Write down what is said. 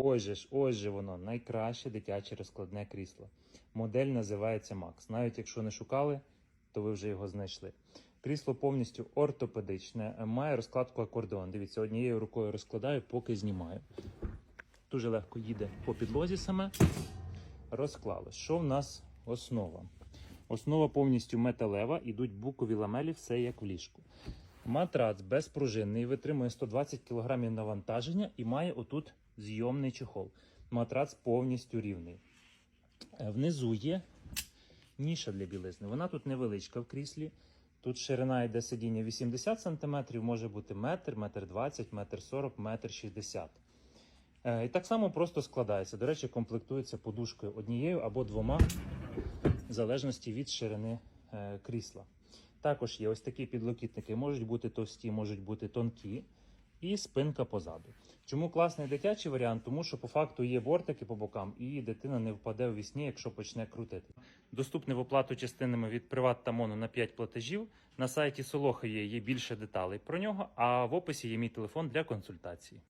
Ось ж, ось же воно, найкраще дитяче розкладне крісло. Модель називається Max. Навіть якщо не шукали, то ви вже його знайшли. Крісло повністю ортопедичне, е, має розкладку акордеон. Дивіться, однією рукою розкладаю, поки знімаю. Дуже легко їде по підлозі саме. Розклали. Що в нас основа? Основа повністю металева, ідуть букові ламелі, все як в ліжку. Матрац безпружинний, витримує 120 кг навантаження і має отут зйомний чехол. Матрац повністю рівний. Е, Внизу є ніша для білизни. Вона тут невеличка в кріслі. Тут ширина йде сидіння 80 см, може бути метр, метр 20, метр 40, метр 60. Е, І так само просто складається. До речі, комплектується подушкою однією або двома, в залежності від ширини е, крісла. Також є ось такі підлокітники, можуть бути товсті, можуть бути тонкі, і спинка позаду. Чому класний дитячий варіант? Тому що по факту є бортики по бокам, і дитина не впаде у вісні, якщо почне крутити. Доступний в оплату частинами від Приват та Моно на 5 платежів. На сайті Солоха є, є більше деталей про нього, а в описі є мій телефон для консультації.